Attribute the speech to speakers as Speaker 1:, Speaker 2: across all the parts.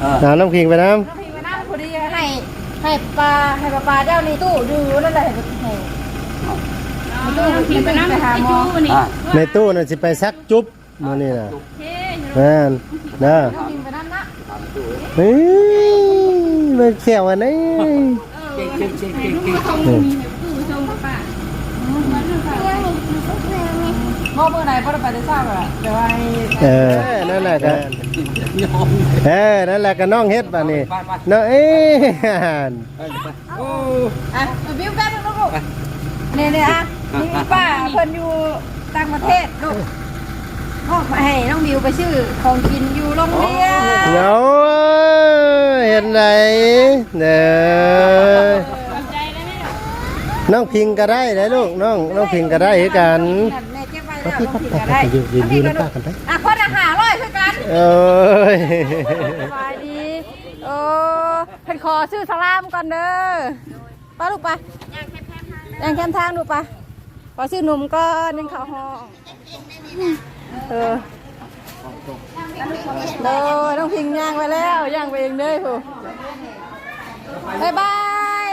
Speaker 1: เออ
Speaker 2: น้ำน้ำขิงไปน้
Speaker 3: น้องพิงไปนั่งพอดีให้ให้ปลาให้ปลาปลาเจ้านี่ตู้ดูนั่นแหละให้ให้ตู้กินไปนั่งไปหาหมอ
Speaker 1: อะำ
Speaker 2: ในตู้น่ะสิไปซักจุ๊บมื้อนี้น่ะแม่นเด้อ
Speaker 3: น้องพิงไปนั่นนะ
Speaker 2: เฮ้ยเบิ่งแขวอันนี้
Speaker 1: เก่งเก่งเก่งเก่งเก่ง
Speaker 2: นี่
Speaker 3: หมอเมื่อไหร่พ่อไปได้ทราบอะเดี๋ยวให้
Speaker 2: เออนั่นแหละก็
Speaker 1: ยอม
Speaker 2: เออนั่นแหละก็น้องเฮ็ดบัดนี้
Speaker 1: ไปไป
Speaker 2: เนาะเอ้ย
Speaker 1: ไปไปโอ้
Speaker 3: อะบิ้วแป๊บนึงลูกเนี่ยเนี่ยอะนี่ป้าเพิ่นอยู่ต่างประเทศลูกมอบมาให้น้องบิวไปชื่อของกินอยู่โรงเรียน
Speaker 2: เนาเห็นไหนเด้อน้องพิงก็ได้ได้ลูกน้องน้องพิงก็ได้คือกัน
Speaker 3: แม่เก็บไว้
Speaker 2: ไป
Speaker 3: แล้ว
Speaker 2: พี่
Speaker 3: น้อง
Speaker 2: ไป
Speaker 3: พิงก็ได้
Speaker 2: ไปยืนยืนยืนน้ำตากันไป
Speaker 3: อะคนอาหารร้อยคือกัน
Speaker 2: เอ้ย
Speaker 3: สบายดีโอ้เพิ่นขอชื่อสลามก่อนเด้อไป้าลูกไปย่างแคมทางดูไปขอชื่อหนุ่มก่อนยังเข้าห้องเออเด้อต้องพิงย่างไปแล้วย่างไปเองเด้อผู้บ๊ายบาย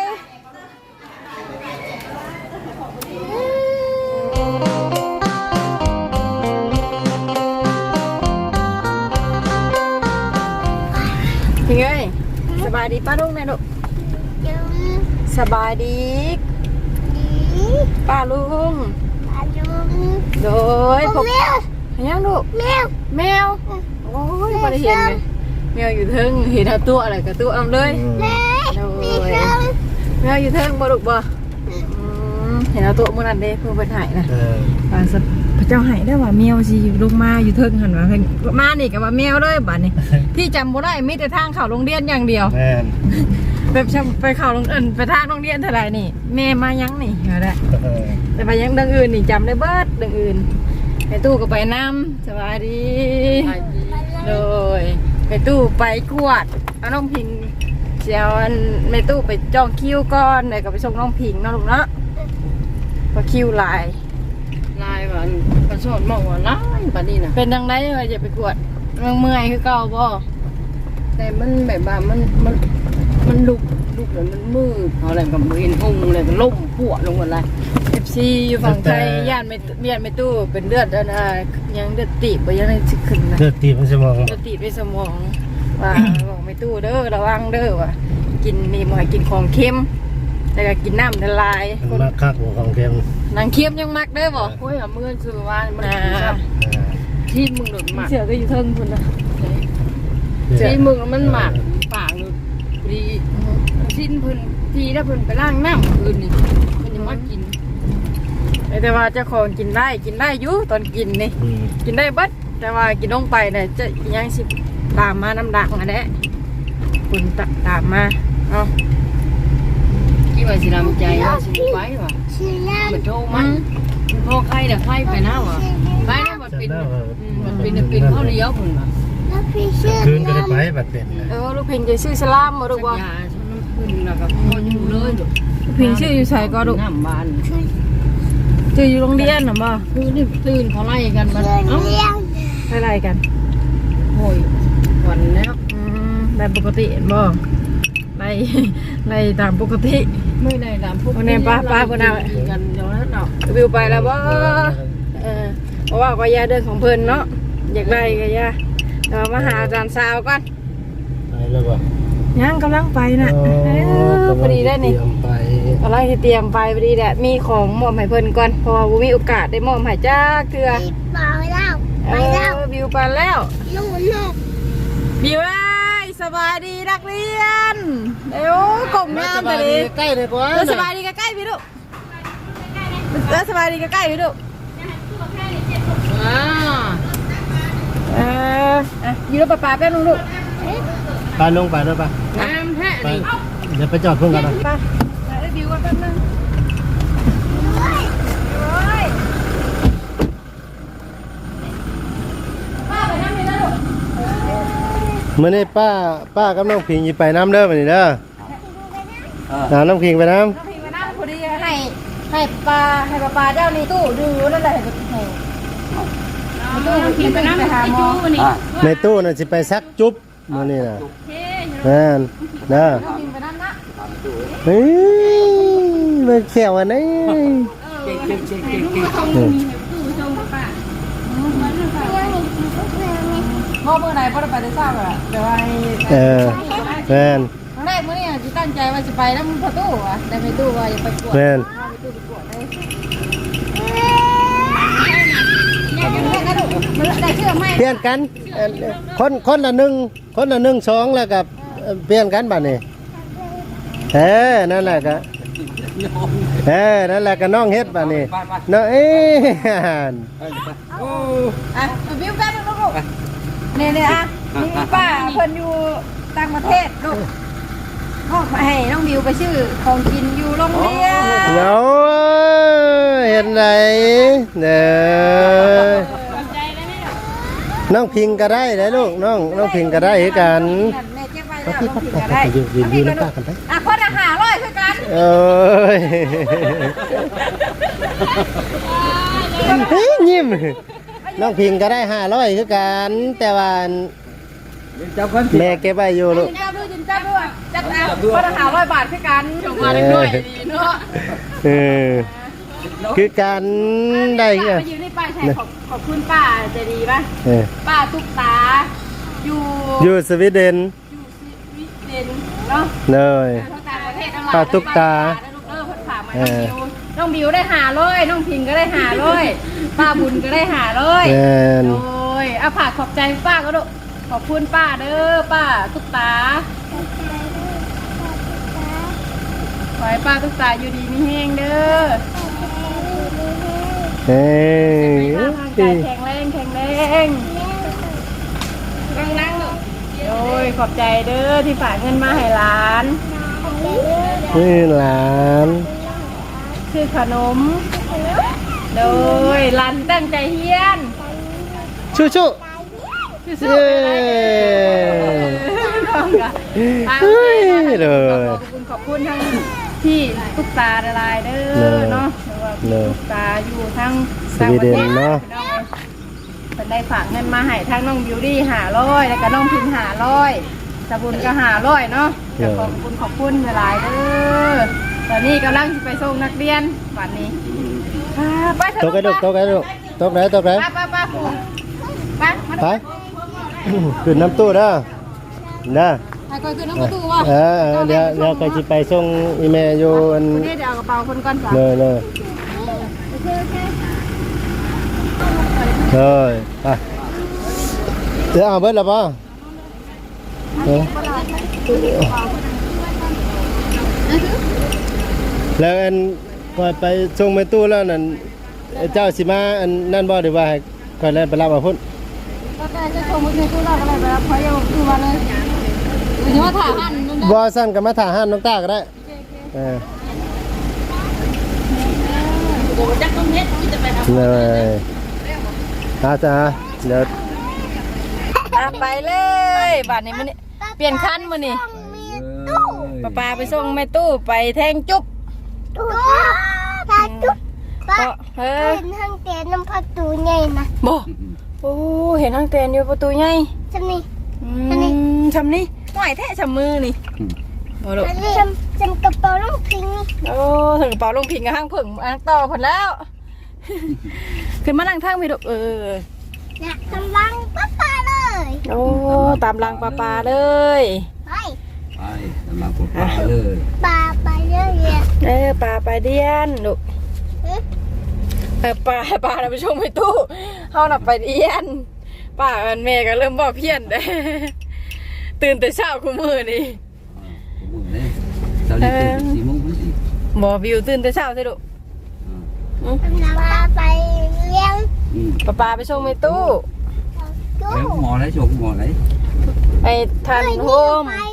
Speaker 3: พิงเอ้ยสบายดีป้าลุงแม่ลูกสบายดีป้าลุงโดยพบยังลูกแมวแมวโอ้ยไม่ได้เห็นเลยแมวอยู่เทิงเห็นเอาตัวอะไรกับตัวเอาเลยโดยแมวอยู่เทิงบ่ลูกบ่อืมเห็นเอาตัวมื่อนั้นเด้เพื่อไปถ่ายนะ
Speaker 2: เออ
Speaker 3: ว่าสัตว์พระ เจ้าให้ได้ว่าแมวสิลงมาอยู่เทิงหันว่าเพิ่นมานี่ก็ว่าแมวเลยบัดนี้ ที่จำบ่ได้มีแต่ทางเข้าโรงเรียนอย่างเดียว
Speaker 2: แม่น
Speaker 3: แบบจำไปเข้าโรงเรียนไปทางโรงเรียนเท่าไหร่นี่ แม่มายังนี่เอาละ
Speaker 2: เออ
Speaker 3: แต่ไปยังดังอื่นนี่จำได้เบิดดังอื่นไปตู้ก็ไปน้ำสบายดีเลยไปตู้ไปกวดเอาน้องพิงเจียวอันไปตู้ไปจองคิวก่อนเลยก็ไปส่งน้องพิงเนาะลูกเนาะเพราะคิวหลาย
Speaker 4: ลายวันกระสอนมองว่าลายปานนี้นะ
Speaker 3: เป็นดังไดว่าจะไปกวดเมื่อยเมื่อยคือเก่าบ่
Speaker 4: แต่มันแบบว่ามันมันมันลุกลุกแล้วมันมืดเขาอะไรกับมือเห็นองค์เลยก็ล่มปวดลงหมดเลย
Speaker 3: เอฟซีอยู่ฝั่งไทยย่านไม่ย่านไม่ตู้เป็นเลือดอันน่ะยังเลือดตีบไปยังได้สิขึ้นนะ
Speaker 2: เลือดตีบมันสมอง
Speaker 3: เลือดตีบไปสมองว่า บอกไม่ตู้เด้อระวังเด้อว่ากินนี่บ่ให้กินของเค็มแต่ก็กินน้ำละลาย
Speaker 2: มันมาคักหัวของเค็ม
Speaker 3: นางเค็มยังมักเด้อบ่
Speaker 4: โอ้ยเอามือคือว่ามัน
Speaker 3: อ่า
Speaker 4: ที่มึงหลุดหมัก
Speaker 3: เสือก็อยู่เทิงพุ่นนะ
Speaker 2: เออ
Speaker 4: ที่มึงมันหมักปากหลุดดีชิ้นเพิ่นทีแล้วเพิ่นไปล้างน้ำคืนนี่มันยังมากิน
Speaker 3: แต่ว่าเจ้าของกินได้กินได้อยู่ตอนกินนี่
Speaker 2: อืม
Speaker 3: กินได้เบิดแต่ว่ากินลงไปเนี่ยจะยังสิตามมาน้ำดักอันนี้คุณตตามมาเอา
Speaker 4: กี่ว่าสิลำใจว่าสิไปว่ะ มันโทรมันโทรใครแต่ใครไปนะว่ะใครเนี่ยมันเป็นอืมมันเป็นเป็นข้าวเลี้ยวเพิ่นว่ะ
Speaker 2: คืนก็ได้ไปบัดเป็นนะ
Speaker 3: เออลูกพิงจะชื่อสลามมาลูกบ่
Speaker 4: ยาชนน้ำขึ้นแล้วก็พออยู่เลยลูก
Speaker 3: ลูกพิงชื่ออยู่ใส่ก็ลูก
Speaker 4: น้ำบาน
Speaker 3: ชื่ออยู่โรงเรียนน่ะบ่
Speaker 4: คือนี่ตื่นเขาไล่กันมันเอ้า
Speaker 3: อะไรกัน
Speaker 4: โอยวันแล้ว
Speaker 3: อืมแบบปกติเห็นบ่ ไล่ไล่ตามปกติ
Speaker 4: ไม่ได้ตามพวก
Speaker 3: วันนี้ป้าป้าคนเอา
Speaker 4: กันเดี๋ยวนั้นเนาะ
Speaker 3: วิวไปแล้วบ่เออเพราะว่าก็ยาเดินของเพิ่นเนาะอยากได้ก็ยาเดี๋ยวมาหาอาจารย์สาวก่อน
Speaker 2: ไปแล้วบ่
Speaker 3: ยังกำลังไปน่ะเออพอดีได้นี่
Speaker 2: เตรียมไป
Speaker 3: อะไรที่เตรียมไปพอดีแหละมีของมอบให้เพิ่นก่อนเพราะว่าบ่มีโอกาสได้มอบให้จ้าเทื่อเออบิวไปแล้วบิวเอ้ยส บายดีนักเรียนเอ้วกลมงามไปดิ
Speaker 2: ใกล้เลยกว่า
Speaker 3: เออสบายดีใกล้ๆพี่ลูกเออสบายดีใกล้ๆพี่ลูก
Speaker 4: อ่า
Speaker 3: เอออะอยู่รถป้าๆแป๊บนึงลูก
Speaker 2: ไปลงไปแล้วปะ
Speaker 4: น้ำแท้
Speaker 2: ไป
Speaker 4: นี่
Speaker 2: เดี๋ยวไปจอดเพิ่งกันนะ
Speaker 3: ไปไปเอ้ยบิวกันแป๊บนึงโอ้ยป้าไปนั่งเลยนะลูก
Speaker 2: มื่อนี้ป้าป้ากับน้องพิงอยู่ไปน้ำเด้อวันนี้เด้อ
Speaker 1: เออ
Speaker 2: น้าน้องพิงไปน้
Speaker 3: น้องพิงมานั่งพอดีให้ให้ปลาให้ปลาปลาเจ้านี่ตู้ดูนั่นแหละให้ให้ให้ตู้กินไปนั่งไปหาหมอ
Speaker 1: อะำ
Speaker 2: ในตู้น่ะสิไปซักจุ๊บมื้อนี้น่ะ
Speaker 3: เฮ้ย
Speaker 2: แม่นเด้อ
Speaker 3: น้องพิงไปนั่นนะ
Speaker 2: เฮ้ยมันแข็งอันนี้
Speaker 1: เก่งเก่งเก่งเก่งเก่ง
Speaker 3: ทงมีตู้ทงป้า พ่อเมื่อไหร่พ่อจะไปได้ทราบอะเดี๋ยวไอ้
Speaker 2: เออแม่น
Speaker 3: ครั้งแรกเมื่อนี้ที่ตั้งใจว่าจะไปแล้วมันพอตู้อะแต่ไม่ตู้ว่าอย่าไปปวด
Speaker 2: แม่น
Speaker 3: ไปตู้ไปปวดเลยอย่าอย่าเรียกนะลูกมันได้เชื่อไหม
Speaker 2: เปลี่ยนกันเอ่อคนคนละหนึ่งคนละหนึ่งสองแล้วกับเปลี่ยนกันบัดนี้เออนั่นแหละก็
Speaker 1: ยอม
Speaker 2: เออนั่นแหละก็น้องเฮ็ดบัดนี้
Speaker 1: ไปไป
Speaker 2: เนาะเอ้ย
Speaker 1: ไปไปโอ้
Speaker 3: อะวิวกันลูก เนี่ยเนี่ยอะนี่ป้าเพิ่นอยู่ต่างประเทศลูกมอบมาให้น้องบิวไปชื่อของกินอยู่โรงเรียน
Speaker 2: เนาเห็นไหนเด้อน้องพิงก็ได้ได้ลูกน้องน้องพิงก็ได้คือกัน
Speaker 3: แม่เก็บไว้
Speaker 2: มา
Speaker 3: แล้ว
Speaker 2: พี่
Speaker 3: น้อง
Speaker 2: พัด
Speaker 3: พิงก็ได้
Speaker 2: ยืนยืนยืนน้ำตากันไป
Speaker 3: อะคนอาหารร้อยคือกัน
Speaker 2: เอ้ยเฮ้ยยิ้ม น้องพิงก็ได้ห้าร้อยคือกันแต่ว่า
Speaker 1: เจ้าคน
Speaker 2: แม่เก็บไว้อยู่ลูก
Speaker 3: จินจ้าด้วยจินจ้าด้วยจัดอะคนอาหารร้อยบาทคือกันส่งมาได้ด้วยดีเนาะ
Speaker 2: เออคือการได้
Speaker 3: ป้า
Speaker 2: ไง
Speaker 3: ไปยืนในป้ายแทนขอบขอบคุณป้าใจดีป่ะ
Speaker 2: เออ
Speaker 3: ป้าตุ๊กตาอยู่
Speaker 2: อยู่สวีเดน
Speaker 3: อยู่สวีเดนเนาะ
Speaker 2: เลย
Speaker 3: ทั้งต่างประเทศทั้งหลาย
Speaker 2: ป้าตุ๊กตา
Speaker 3: เออเพิ่ นฝากมาน้องบิวน้องบิวได้หาเลยน้องพิงก็ได้หาเลยป้าบุญก็ได้หาเลย
Speaker 2: แมน
Speaker 3: โอ้ยอาผากขอบใจป้าก็ดูขอบคุณป้าเด้อป้าตุ๊กตาขอให้ป้าตุ๊กตาอยู่ดีมีแห้งเด้อ
Speaker 2: เอ้ย
Speaker 3: ร่างกายแข็งแรงแข็งแรงนั่งนั่งโอ้ยขอบใจเด้อที่ฝากเงินมาให้หลาน
Speaker 2: นี่หลาน
Speaker 3: คือขนม โดยหลานตั้งใจเฮียน
Speaker 2: ชูชู
Speaker 3: สู้
Speaker 2: เย้
Speaker 3: ๆเลยน้องกะอะ
Speaker 2: เฮ้ยเลย
Speaker 3: ขอบคุณขอบคุณทั้งที่ตุ๊กตาละลายเด้อเนาะหรือว่าพี่ตุ๊กตาอยู่ทั้งต่างประเทศเนาะเป็นได้ฝากเงินมาให้ทั้งน้องบิวตี้หาร้อยแล้วก็น้องพินหาร้อยสบุญก็หาร้อยเนาะก็ขอบคุณขอบคุณละลายเด้อ ตอนนี้กำลังจะไปส่งนักเรียนวันนี้อ่าไปเถอะ
Speaker 2: ตกไอ้ลูกตกไอ้ลูกตกไหนตกไหน
Speaker 3: ไปไปไปปู่ไปมา
Speaker 2: ไปขึ้นน้ำตู้เด้อเด้อ
Speaker 3: ไปก่อนคือน้องประตูว่า
Speaker 2: เออเดี๋ยวเดี๋ยวก็จะไปส่งอีเมลอยู่อัน
Speaker 3: เดี๋ยวเอากระเป๋าคนก่อนจ้ะ
Speaker 2: เลยเลยเลยไปเดี๋ยวเอาเบิดแล้วป่ะเออ แล้วอันพอไปส่งไปตู้แล้วนั่นเจ้าสิมาอันนั่นบ่หรือว่าให้ก่อนแล้วไปรับเอาพุ่น
Speaker 3: ก็แต่จะส่งมือถือตู้เราก็เลยไปรับเขาอยู่ตู้มาเลยหรือว่าถ่ายหันนั่นนะ
Speaker 2: บ่สั่นก็มาถ่าห้านน้องตาก็ได้เออ
Speaker 3: โอ้จักต้องเฮ็ดที่จะไปทำ
Speaker 2: เลยอาจ้าเดี๋ยว
Speaker 3: ไปเลยบัดนี้มันเปลี่ยนคันมื้อนี่ป้าปาไปส่งแม่ตู้ไปแทงจุ๊บ
Speaker 5: ตุ๊กตาตุ๊กตา
Speaker 3: ก็เฮ้ย
Speaker 5: เป็นทางเตะน้ำพัดตูใหญ่นะ
Speaker 3: บ่โอ้เห็นทางเตียนอยู่ประตูใหญ่
Speaker 5: จะนี่
Speaker 3: อืมทำนี่หน่อยแท้ชำมือนี่โอ้ลูก
Speaker 5: อันนี้จำจำกระเป๋าลูกพิงนี่
Speaker 3: โอ้ถึงกระเป๋าลงพิงกับห้างผึ่งอันต่อผลแล้วขึ้นมานั่งทางพี่ลูกเออ
Speaker 5: อยากกำลังป้าป้าเลย
Speaker 3: โอ้ตามรังปลาปลาเลย
Speaker 5: ไป
Speaker 1: ไป มาปลาเลย
Speaker 5: ปลาไปเยอะแยะ
Speaker 3: เออปลาปลาเดียนลูก
Speaker 5: เอ๊ะ
Speaker 3: เออปลาปลาเราไปชมไปตู้เฮาน่ะไปเดียนป้าอันแม่ก็เริ่มบอกเพี้ยนเด้ตื่นแต่เช้าคุมือนี่
Speaker 1: มึงเลยเจ้านี่ตื่นสี่โมงพอดี
Speaker 3: หมอวิวตื่นแต่เช้าสิลูก
Speaker 5: กำลังปลาไปเลี้ยง
Speaker 1: อืม
Speaker 3: ปลาปลาไปชมไปตู้
Speaker 5: ตู้
Speaker 1: แล้วหมออะไรชงหมออะไร
Speaker 3: ไอ้ทันโฮม
Speaker 5: ไปตัวนี้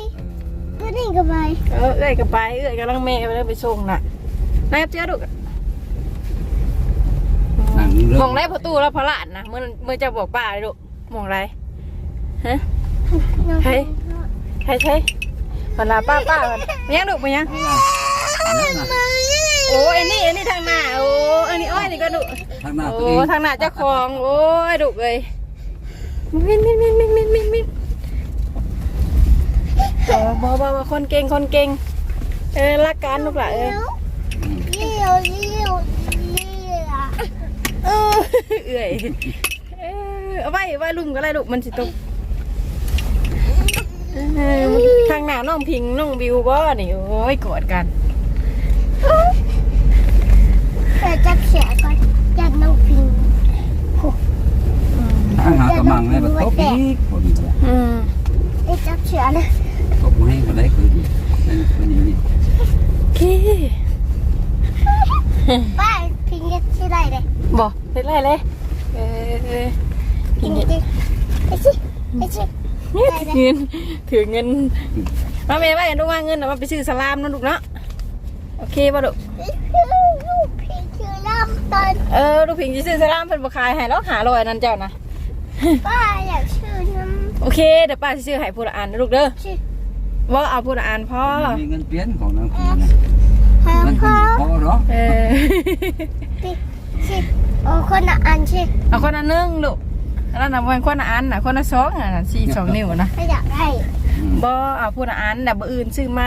Speaker 5: ก็ไป
Speaker 3: เออเอ้ยก็ไปเอ้ยกำลังแม่ไปเลยไปส่งน่ะนายเจ้าลูก
Speaker 1: นั่งเรื่
Speaker 3: มองไรประตูแล้วพระหลานนะเมื่อเมื่อจะบอกป้าเลยลูกมองไรฮะใครใช่ใช่พลาป้าป้ามันมายังลูกมายัง โอ้ไอ้นี่ไอ้นี่ทางหน้าโอ้ไอ้นี่อ้อยนี่ก็ดุ
Speaker 1: ทางหน้าตัว
Speaker 3: โอ้
Speaker 1: เอง
Speaker 3: ทางหน้าเจ้าของ โอ้ยดุเลยมินมินมินมินมินมินมิน เออบ่บ่บ่คนเก่งคนเก่ง เออรักกันลูกหล่ะเออ
Speaker 5: เลี้ยวเลี้ยวเลี้ยว
Speaker 3: เออเอื่อยเออเอาไว้ไว้ลุ่มก็ได้ลูกมันสิตกเออทางหน้าน้องพิงน้องบิวบ่นี่โอ้ยกอดกัน
Speaker 5: แต่จับเสียก่อนจับน้องพิง
Speaker 1: ทางหากำลังเลยมันตกอีกคนก็ได้
Speaker 3: อืม
Speaker 5: จับเสียนะ
Speaker 1: ตกให้ก็ได้คืนนั่นคนนี้นี่
Speaker 3: โอเค
Speaker 5: ป้าพิงจะที่ไรเลย
Speaker 3: บ่ได้ไรเลยเออ
Speaker 5: พิงจะไอ้ชิไอ้ชิ
Speaker 3: เนี่ยถือเงินถือเงินมาเมย์ว่าเห็นลูกว่าเงินเอามาไปซื้อสลามนะลูกเนาะโอเคป่ะลูก
Speaker 5: ลูกพิงคือลำตอน
Speaker 3: เออลูกพิงจะซื้อสลามเป็นบขายให้แล้วหาลอยนั่นเจ้านะ
Speaker 5: ป้าอยากชื่อน้
Speaker 3: โอเคเดี๋ยวป้าสิซื้อให้พูดอ่านนะลูกเด้อำ
Speaker 5: ชื่อ
Speaker 3: ว่าเอาพูดอ่านพ่อ
Speaker 1: มีเงินเปลี่ยนของนางผีนะ
Speaker 5: หา
Speaker 1: เงิน
Speaker 5: พ่อ
Speaker 1: พอหรอ
Speaker 3: เออ
Speaker 5: ชื่อโอ้คนละอันชื่อ
Speaker 3: เอาคนละหนึ่งลูกอันนั้นนะเป็นคนละอันนะคนละสองอะสี่สองนิ้วนะ
Speaker 5: ไม่อยากได้
Speaker 3: บ่เอาพูดอ่านแต่บ่อื่นซื้อไหม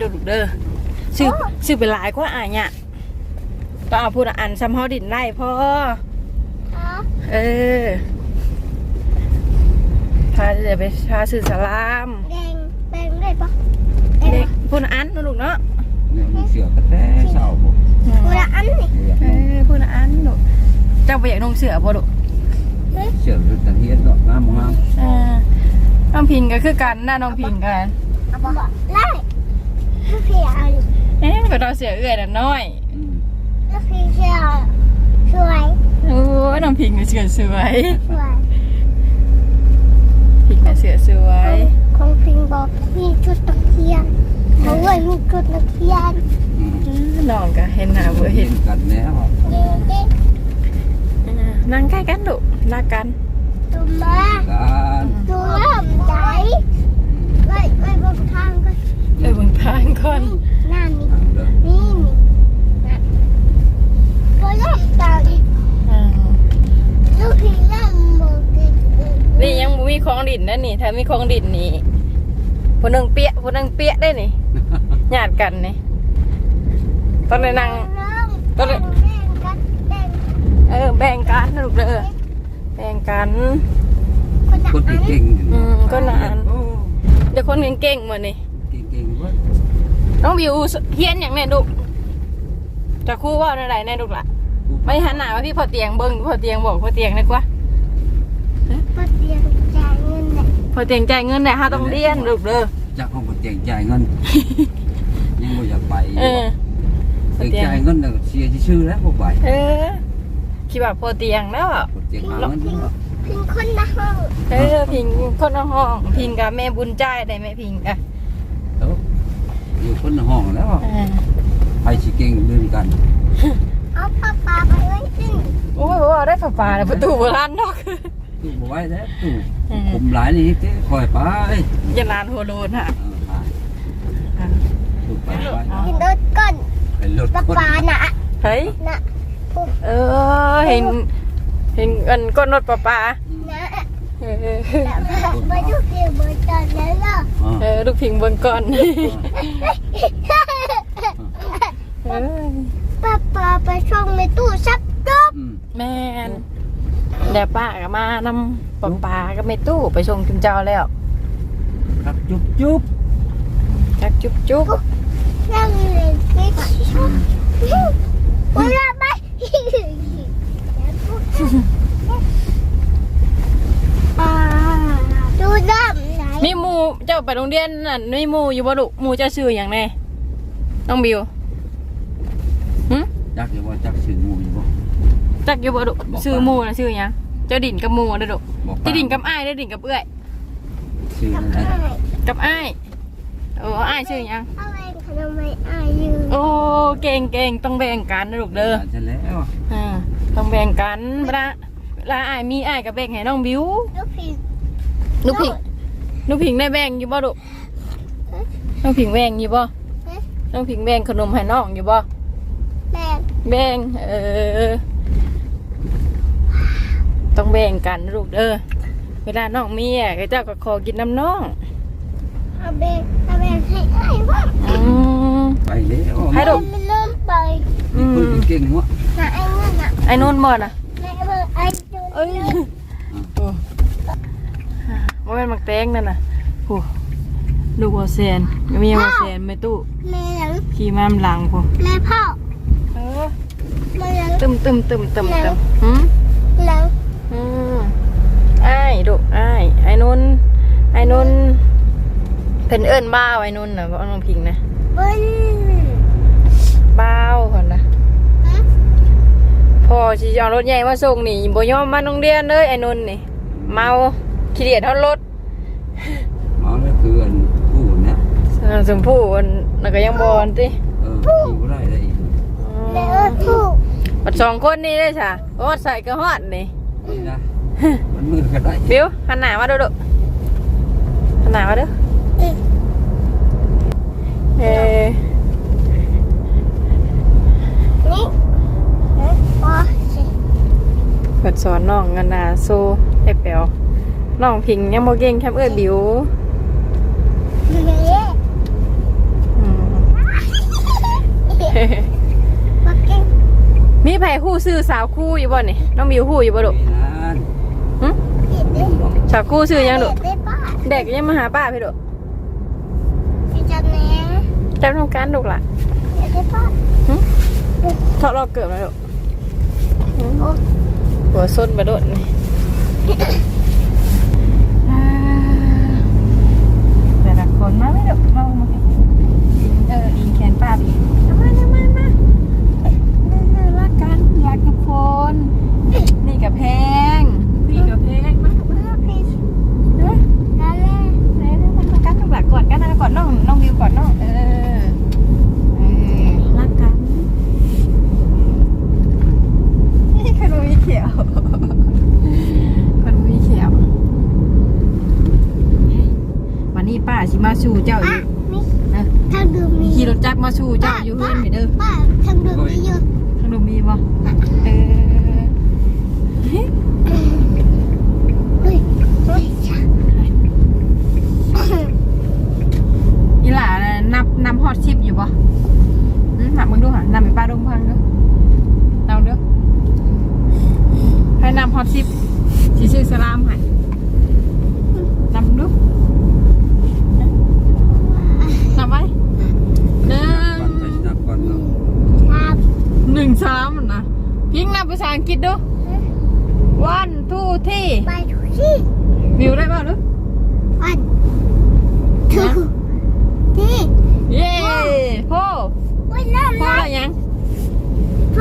Speaker 3: ดูลูกเด้อซื้อซื้อเป็นหลายกว่าอ่านเนี่ยต้องเอาพูดอ่านซ้ำเฮาดินไล่พ่อ
Speaker 5: อ๋อ
Speaker 3: เออพาจะไปพาสื่อสลาม
Speaker 5: แดงแดงได้ปะ
Speaker 3: เด็ก พูดอันนะลูกเนาะ
Speaker 1: เนี่ยเสือกระแทเศร้าบ่
Speaker 5: คนละอันนี่
Speaker 3: เออพูดอันลูกเจ้าไปอยากนงเสือบ่ลูก
Speaker 1: เสือกตะเฮียนดอกงามงาม
Speaker 3: เออน้องพิงก็คือกันนะน้องพิงกัน
Speaker 5: เอาปะไล่ลูกพี่เอาดิ
Speaker 3: เอ๊ะก็เราเสือเอื้อยน่ะน้อย
Speaker 5: ลูกพี่เชื่อสวย
Speaker 3: โอ้ยน้องพิงก็เสือสวย
Speaker 5: สวย
Speaker 3: พิงก็เสือสวย
Speaker 5: ของพิงบอกมีชุดนักเรียน เขาเว้ยมีชุดนักเรียน
Speaker 3: อืมน้องก็เห็นหน้าบ่
Speaker 1: เห็
Speaker 3: เห็
Speaker 1: น
Speaker 3: น
Speaker 1: กันแล้ว
Speaker 5: เด็กเด็ก
Speaker 3: เออนั่งใกล้กันลูกรักกัน
Speaker 5: ตัวมา
Speaker 1: การ
Speaker 5: ตัวลำใจไว้ไว้บนทางก็
Speaker 3: เออเบิ่งทางก่อน
Speaker 5: หน้านี่
Speaker 1: ทางเด้อ
Speaker 5: นี่นี่ตัวลำใจ
Speaker 3: อ่า
Speaker 5: ลูกพี่ลำบอกเด็ก
Speaker 3: นี่ยังบ่มีของดินนะนี่ถ้ามีของดินนี่ผู้หนึงเปียผู้หนึงเปียได้นี่ ญาติกันนี่ตอนเลยนั่ง
Speaker 5: ก็เลยแบ่งกันแบ่ง
Speaker 3: เออ แบ่งกันนะลูกเด้อแบ่งกัน
Speaker 5: คนละ
Speaker 1: คน
Speaker 5: อัน
Speaker 1: เก่ง
Speaker 3: อืมก็นาน
Speaker 1: โอ้
Speaker 3: เดี๋ยวคนเก่งๆมานี่
Speaker 1: เก่งๆเว้ย
Speaker 3: น้องบิวเฮียนอย่างแน่ลูกจะครู่ว่าอะไรแน่ลูกล่ะ ไม่หันหน้ามาพี่พอเตียงเบิ้งพอเตียงบอกพอเตียงนะกว่า
Speaker 5: มาเตียงจ่ายเงินแหละ
Speaker 3: พอเตียงจ่ายเงินได้ห้าต้องเรียนลูกเด้อ
Speaker 1: จากห้องคนเก่งจ่ายเงิน ยังบ่อยากไป
Speaker 3: เออพอ
Speaker 1: เก่ง
Speaker 3: เตียง
Speaker 1: จ่ายเงินน่ะเสียชื่อแล้วบ่ไป
Speaker 3: เออคิดว่าพอเตียงแล้วอะ
Speaker 1: คนเก่งหาเงินเนาะ
Speaker 5: พิงคนละห้อง
Speaker 3: เออพิงคนละห้อง พิงกับแม่บุญจ่ายได้ไหมพิงกะ
Speaker 1: เอ้าอยู่คนละห้องแล้ว
Speaker 3: อ่า
Speaker 1: ใครสิเก่งลืมกัน
Speaker 5: เอาปลาปลาไปไว้ขึ้น
Speaker 3: โอ้ยว่าได้ฝาปลาเลยประตูโบราณนอก
Speaker 1: ตู้บ่ไหว้แล้วตู้
Speaker 3: อืม
Speaker 1: ผมหลายนี่ที่คอยไป
Speaker 3: อย่าลานหัวโลนค่ะ
Speaker 1: เออไป
Speaker 3: อ่า
Speaker 1: ตู้ไปไป
Speaker 5: กินรถก่อน
Speaker 1: เป็นรถ
Speaker 5: ปลา
Speaker 1: คน
Speaker 5: ปลาน่ะ
Speaker 3: เฮ้ย
Speaker 5: น่ะ
Speaker 3: เออเห็นเห็นเงินก้นรถปลาปลา
Speaker 5: น่ะ
Speaker 3: เออ
Speaker 5: แบบมาดูเกี่ยวบนจอนแล้วเหรอ
Speaker 1: อ๋อ
Speaker 3: เออลูกพิงเบนก่อนเออ
Speaker 5: ปลาปลาไปช่องในตู้ซักจบ
Speaker 1: อืม
Speaker 3: แม่นเดี๋ยวป้าก็มานำปลาปลาก็ไม่ตู้ไปชงจุมเจ้าแล้ว
Speaker 1: ครับจุ๊บจุ๊บ
Speaker 3: จักจุ๊บจุ๊บ
Speaker 5: นั่งเล่นกิ๊กเวลาไปปลาดูดำไหน
Speaker 3: มีหมูเจ้าไปโรงเรียนนั่นมีหมูอยู่บ่ลูกหมูเจ้าชื่ออย่างแน่น้องบิวหึ
Speaker 1: จักอยู่ว่าจักสื่อหมูอยู่บ่
Speaker 3: จักอยู่บ่ลูก
Speaker 1: บอก
Speaker 3: ชื่อหมูนะชื่อหยังเจ้าดินกับหมูเด้อลูก
Speaker 1: บอก
Speaker 3: เจ้าดินกับอ้ายเด้อดินกับเอื้อย
Speaker 1: สื่อนั่นแหละ
Speaker 3: กับอ้าย เอออ้ายชื่อหยัง
Speaker 5: เอาเองขนมไม่อายุ
Speaker 3: โอ้เก่งเก่งต้องแบ่งกันนะลูกเด้อ
Speaker 1: ฉันแล้ว
Speaker 3: อ่าต้องแบ่งกันเวลาเวลาอ้ายมีอ้ายก็แบ่งให้น้องบิว
Speaker 5: ลูกผี
Speaker 3: ลูกผิงลูกผิงได้แบ่งอยู่บ่ลูกน้องผิงแบ่งอยู่บ่น้องผิงแบ่งขนมให้น้องอยู่บ่
Speaker 5: แม่
Speaker 3: แบ่งเออ ต้องแบ่งกันนะลูกเด้อ เวลาน้องมีอะก็เจ้าก็ขอกินน้ำน้อง
Speaker 5: อเอาเบงเอาเบง ให้ไอ้บ้าง
Speaker 3: อืม
Speaker 1: ไปแล้ว
Speaker 3: ให้ลูก
Speaker 5: มันเริ่มไป
Speaker 3: อืม
Speaker 1: คนเก่งวะ
Speaker 5: นะไอ้นั่นน่ะ
Speaker 3: ไอ้นุ่นบ่น่ะ
Speaker 5: แม่เบอร์ไอ้ดู
Speaker 3: เอ้ยโอ้ว่าเป็นมักแตงนั่นน่ะโอ้ลูกหัวแซนมีหัวแซนไม่ตู้
Speaker 5: แม่หลัง
Speaker 3: ขี่มามหลังพอ
Speaker 5: แม่พ่อ
Speaker 3: เออ
Speaker 5: แม่หลัง
Speaker 3: ตึมตึมตึมตึมตึมหืม
Speaker 5: หลัง
Speaker 3: อืมไอ้ายดุไอ้ายไอ้นุ่นไอ้นุ่นเพิ่นเอิ้นบ้าวไอ้นุ่นน่ะบ่เอาน้องพิงนะ
Speaker 5: บน
Speaker 3: บ้าวก่อนนะ
Speaker 5: ฮะ
Speaker 3: พ่อสิเอารถใหญ่มาส่งนี่บ่ยอมมาโรงเรียนเลยไอ้นุ่นนี่ เมาขี้เดียดเท่ารถ
Speaker 1: เอาแล้วคืออันผู้เนี่ย
Speaker 3: สมผู้อันแล้วก็ยังบอนติ
Speaker 1: เออขี่บ่ได้เลย
Speaker 5: แม่เออถูก
Speaker 3: บัดสองคนนี่ได้จ้ะโอ้ใส่กระหอดนี่
Speaker 1: นี่นะมันมืดก็ได้
Speaker 3: บิวหันหน้ามาดูดูหันหน้ามาดู
Speaker 5: อืม
Speaker 3: เออ
Speaker 5: นี่ฮะพอสิ
Speaker 3: เปิดสอนน้องกันนาโซไอเปียวน้องพิงยังบ่เก่งแค่เอ้ยบิว
Speaker 5: เย้
Speaker 3: อืม
Speaker 5: มาเก่ง
Speaker 3: มีไผคู่ซื้อสาวคู่อยู่บ่นี่น้องบิวคู่อยู่บ่ดุ
Speaker 1: นี่นะ
Speaker 3: หึ
Speaker 5: เด็ดเด็ด
Speaker 3: สาวคู่ซื้อยังดุ
Speaker 5: เด็ดป้า
Speaker 3: เด็กยังมาหาป้าพี่ดุ
Speaker 5: พี่จันแหน่
Speaker 3: จำทำการดุล่ะ
Speaker 5: เด็ดเด็ดป้า
Speaker 3: ทอดรอบเกิดมาดุหัวส้นบะโดดนี่อ่าแต่ละคนมาไม่ดุมามาเอออิงแขนป้าพี่เอามาเอามาเอามาเออรักกันรักทุกคน นี่กับแพงพี่กับแพงมากมาก
Speaker 5: พี่
Speaker 3: เด้อ
Speaker 5: นั่นแหละ
Speaker 3: เด้อมันมากันทุกหลักกอดกันนะกอดน้องน้องวิวกอดน้องเออเออรักกันนี่ขนมมี เขียวขนมมีเขียววันนี้ป้าชิมาสู่เจ้าอยู่
Speaker 5: นี่
Speaker 3: นะ
Speaker 5: ทางเดิมมี
Speaker 3: ขี่รถจักรมาสู่เจ้าอยู่เพื่อนไปเด้อ
Speaker 5: ป้าทางเดิมมีเยอะ
Speaker 3: ขนมมีบ่เออเฮ้ย
Speaker 5: เฮ้ยเฮ้ยจ้า
Speaker 3: อีหล่าน่ะนับนับฮอตชิปอยู่บ่อืมนับมึงดูหะนับไปป้าดงพังดูนับดู ให้นับฮอตชิปสิชื่อสลามให้นับดูนับไว้หนึ่
Speaker 1: ก่อนไป
Speaker 3: ง
Speaker 1: นับก่อนเนาะ
Speaker 5: ครับ
Speaker 3: หนึ่งสามนะพิงนับภาษาอังกฤษดู one two three
Speaker 5: ไปทุกที่
Speaker 3: วิวได้ป่ะดู
Speaker 5: วันทูที่
Speaker 3: เย้พ่อ
Speaker 5: วันนั้น
Speaker 3: พ่อ
Speaker 5: นะ
Speaker 3: ได้ยัง
Speaker 5: ไฟ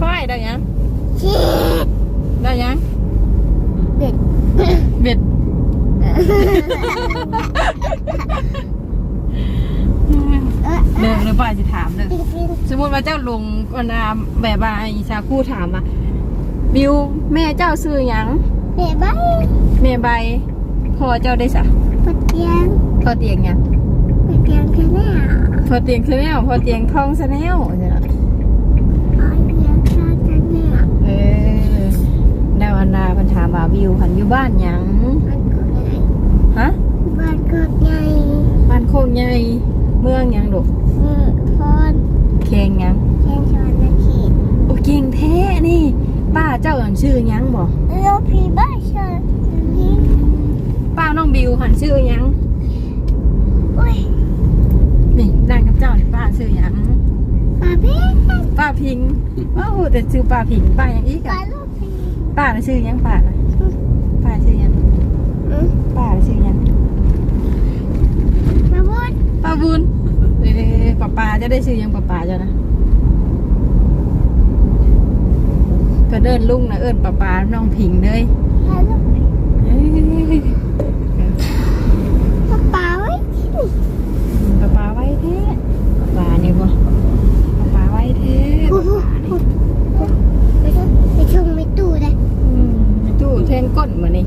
Speaker 3: พ่อได้ยัง
Speaker 5: เช็ด
Speaker 3: ได้ยัง
Speaker 5: เด็ด
Speaker 3: เบ็ด
Speaker 5: เดิ
Speaker 3: นหรือเปล่าจะถามเด้อ
Speaker 5: กินกิน
Speaker 3: สมมติว่าเจ้าลงวันนาแบบว่าอีชาคู่ถามมาบิวแม่เจ้าซื้อหยัง
Speaker 5: เด็ดบ้าง
Speaker 3: แม่ใบพ่อเจ้าได้สะ
Speaker 5: ปดเตียง
Speaker 3: พ่อเตียงหยัง
Speaker 5: ปดเตียงแค่นี้อ่
Speaker 3: พ่อเตียงคือแนวพ่อเตียงทองซะแนวใช่ไหม
Speaker 5: อ๋อเตียงแค่นี้อะ
Speaker 3: เออดาวันาพันถามว่าบิวหันอยู่บ้านยัง ฮะ
Speaker 5: มันก็ใหญ่
Speaker 3: บ้านโคกใหญ่เมืองหยังลูก
Speaker 5: อืมพอน
Speaker 3: เคียงหยัง
Speaker 5: แค่ชอนนาที
Speaker 3: โอ้เก่งแท้นี่ป้าเจ้าหันชื่อหยังบ่
Speaker 5: แล้วพี่บ้าชอนนี่
Speaker 3: ป้าน้องบิวหันชื่อหยัง
Speaker 5: อุ้ย
Speaker 3: นี่นั่งกับเจ้านี่ป้าชื่อหยัง
Speaker 5: ป้าพี่
Speaker 3: ป้าพิงว้าวแต่ชื่อป้าพิงป้าหยังอีก
Speaker 5: ป้า
Speaker 3: อะ
Speaker 5: ลูกพี่
Speaker 3: ป้าน่ะชื่อหยังป้าน่ะป้าชื่อหยัง
Speaker 5: อืม
Speaker 3: ป้าน่ะ ชื่อหยัง
Speaker 5: มาบุญ
Speaker 3: ป้าบุญเออป้าป้าจะได้ชื่อหยังป้าป้าเจ้านะก็เดินลุงนะเอิญป้าป้าน้องพิงเลย
Speaker 5: ป้าลูกพี่
Speaker 3: เอ้ย
Speaker 5: ป้าป้าไว้
Speaker 3: ป้าป้าไว้แท้ป้าป้านี่บ่ป้าป้าไว้แท้ป้าป้านี่
Speaker 5: ไปชมไปชมไม่ตู้เลย
Speaker 3: อืมตู้แทงก้นมานี่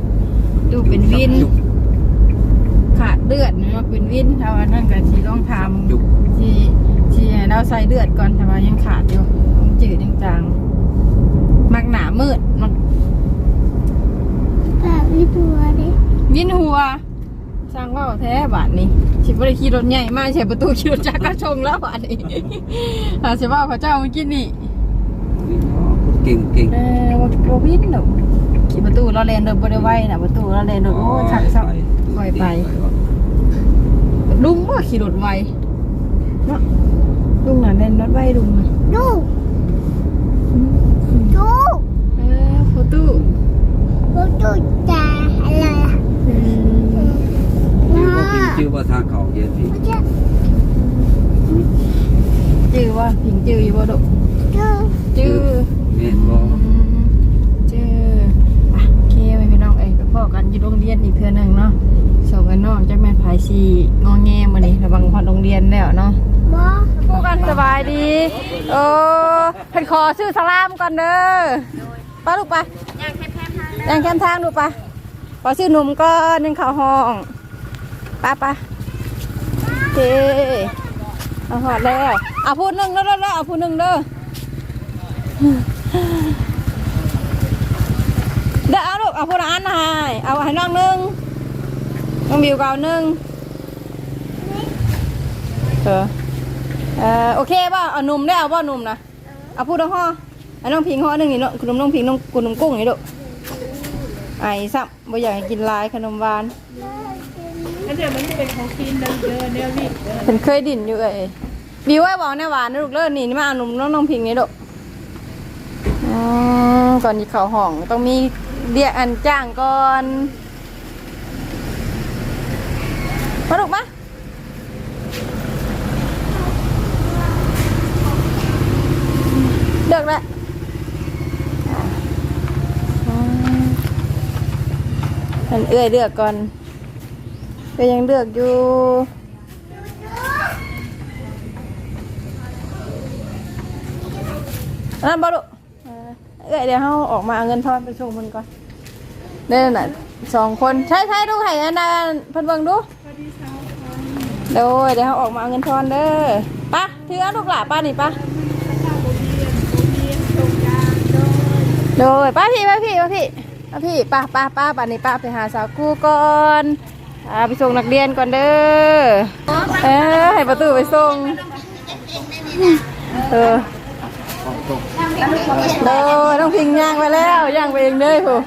Speaker 3: ตู้เป็นวิน ขาดเลือดเนาะเป็นวินถ้าว่านั่นก็สีต้องท
Speaker 1: จุกำ
Speaker 3: ที่ที่ให้ เราใส่เลือดก่อนแต่ว่ายังขาดอยู่ต้องจืดจจางๆมักหนามืดมัก
Speaker 5: ป้าไม่ตัวเลย
Speaker 3: วินหัวสร้างว่าวแท้บาทนี้สิบ่ได้ขี่รถใหญ่มาใช้ประตูขี่รถจักรกระชงแล้วบาทนี้อาสิว่าพระเจ้าเมื่อกี้นี่
Speaker 1: เก่งเก่ง
Speaker 3: เออบ่บ่วินดอกขี่ประตูเราแล่นรถบ่ได้ไวน่ะประตูเราแล่นรถโอ้ชักซักปล่อยไปลุงบ่ขี่รถไวเนาะ ลุงน่ะแล่นรถไวลุงน่ะ
Speaker 5: ดูดู
Speaker 3: เออประตู
Speaker 5: ดูดูจ้าอะไรอะ
Speaker 3: อืม
Speaker 1: ชื่อว่าทางเขาเยอะพี่
Speaker 5: ไม่ใช่
Speaker 3: จื้อว่าพิงจื้ออยู่บ่ดอก
Speaker 5: ดู
Speaker 3: จื้อ
Speaker 1: แม่บอก
Speaker 3: เจออะโอเคไปพี่น้องเอ้ยไปพ่อกันอยู่โรงเรียนอีกเทื่อหนึงเนาะส่งกันน้องจักแม่นภายสีงอแงมื้อนี้ระวังพอดโรงเรียนแล้วเนาะ
Speaker 5: บ่
Speaker 3: พูกันสบายดีเออเพิ่นขอซื้อสลามก่อนเด้อป้าลูกไปย่างแคมทางลูไปขอซื้อหนุ่มก่อนนึงข้าวห้องป้าป้าโอเคเอาหอดแล้วเอาพูดหนึ่งเด้อเด้อเอเอาพูดหนึ่งเด้อเด้อเอาลูกเอาพูดอันนะให้เอาให้น้องหนึ่งน้องบิวก็เอาหนึ่งเออ เออโอเคป่ะเอาหนุ่มได้เอาป่ะหนุ่มนะเอาพูดห่อไอ้น้องพิงห่อหนึ่งนี่เนาะขนมน้องพิงน้องกุนนมกุ้งนี่ลูกไอ้ซ้ำบ่อยากให้กินหลายขนมหวานเดี๋ยวมันเป็นของกินเด้อเด้อเดี๋ยวนี่เป็นเคยดิ่นอยู่เอ้ยบิวไว้บอกแน่หวานนะลูกเลิศนี่นี่มาเอาหนุ่มน้องน้องพิงนี่ลูกอืมก่อนที่เขาห้องต้องมีเรียกอันจ้างก่อนมาลูกมา เลือกแล้วมัน เอื้อยเลือกก่อนก็ยังเลือกอยู่นั่นบอลุเอ้ยเดี๋ยวเขาออกมาเอาเงินทอนไปส่งมันก่อนเด้น่ะสองคนใช่ใช่ดูให้อันนั้นเพิ่นเบิ่งดูเดี๋ยเดี๋ยวเขาออกมาเอาเงินทอนเด้อป้าถือเอาลูกหลาป้านี่ป้าโดยป้าพี่ป้าพี่ป้าพี่ ป้าพี่ป้าป้าป้าป่านนี้ป้าไปหาสาวกูก่อนอาไปส่งนักเรียนก่อนเด้อเออให้ประตูไปส่งเออโดยต้องพิงย่างไปแล้วย่างไปเองเด้อผู้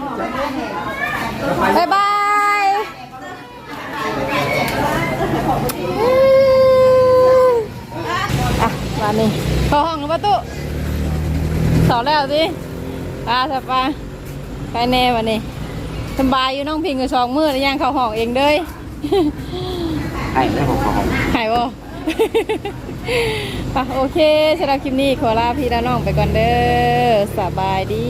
Speaker 3: บายบายอะมานี่เข้าห้องแล้วประตูสอนแล้วสิปลาสปลา ไปแน่วันนี้สบายอยู่น้องพิงกับสองมือแล้วย่างเข้าห้องเองเด้ย
Speaker 1: ให้แล้วของเขา
Speaker 3: หายบ่ปะโอเคสำหรับคลิปนี้ขอลาพี่และน้องไปก่อนเด้อสบายดี